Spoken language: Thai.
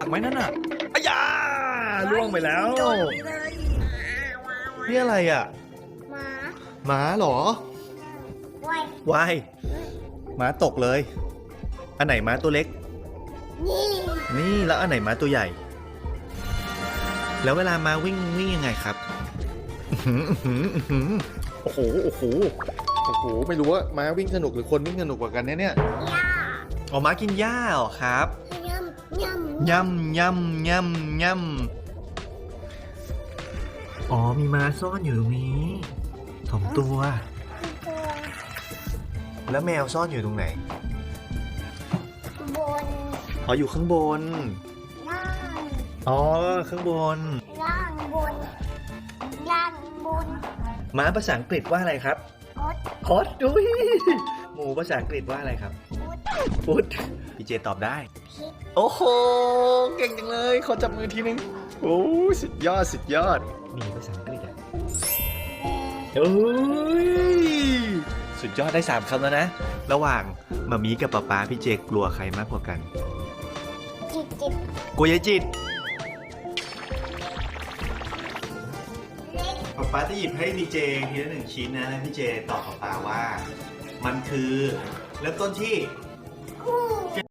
ตักไหมนั่นน่ะอ้ยาล่วงไปแล้ว นี่อะไรอะ หมาหมาเหรอไว้วายหมาตกเลย อันไหนหมาตัวเล็ก นี่นี่แล้วอันไหนม้าตัวใหญ่ แล้วเวลามาวิ่งวิ่งยังไงครับอื้อหืออื้อหืออื้อหือโอ้โหโอ้โหโอ้โหไม่รู้ว่าม้าวิ่งสนุกหรือคนวิ่งสนุกกว่ากันเนี่ยเนี่ยย่าอ๋อม้ากินหญ้าเหรอครับย่ำย่ำ ย่ำย่ำย่ำย่ำอ๋อมีม้าซ่อนอยู่ตรงนี้สองตัวตัว แล้วแมวซ่อนอยู่ตรงไหน บนอ๋ออยู่ข้างบน ล่างอ๋อข้างบน ล่างบน ล่างบนม้าภาษาอังกฤษว่าอะไรครับกดคอสดุยหมูภาษาอังกฤษว่าอะไรครับกดพุทธพี่เจตอบได้พิษ โอ้โห เก่งจังเลยขอจับมือทีนึง โอ้สุดยอดสุดยอดมีภาษาอังกฤษอะโอ้ยสุดยอดได้สามคำแล้วนะ ระหว่างมามีกับป๊าป๊าพี่เจกลัวใครมากกว่ากัน จิตจิตกลัวยายจิตเล็กป๊าป๊าจะหยิบให้พี่เจทีละหนึ่งชิ้นนะให้พี่เจตอบป๊าป๊าว่า มันคือเริ่มต้นที่ คู่